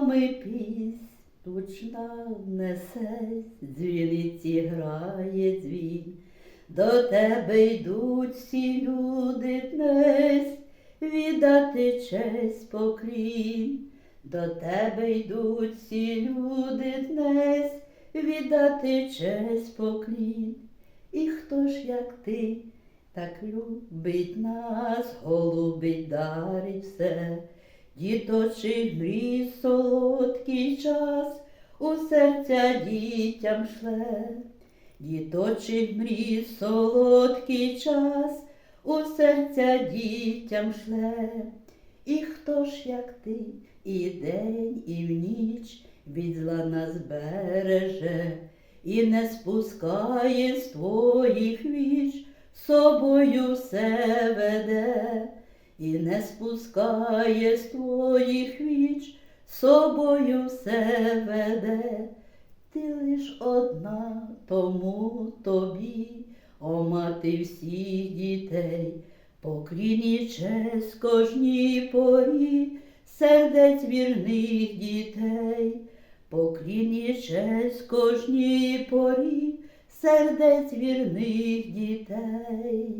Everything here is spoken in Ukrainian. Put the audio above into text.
нами піснь тучна несесь, дзвіниці грає дзвін. До тебе йдуть всі люди днесь, віддати честь поклін. До тебе йдуть всі люди днесь, віддати честь поклін. І хто ж, як ти, так любить нас, голубить дарить все, діточий мрій солодкий час у серця дітям шле. Діточий мрій солодкий час у серця дітям шле. І хто ж, як ти, і день, і в ніч від зла нас береже, і не спускає з твоїх віч, собою все веде, і не спускає з твоїх віч, собою все веде. Ти лиш одна тому тобі, о мати всіх дітей, поклін і честь кожній порі, сердець вірних дітей, поклін і честь кожній порі, сердець вірних дітей.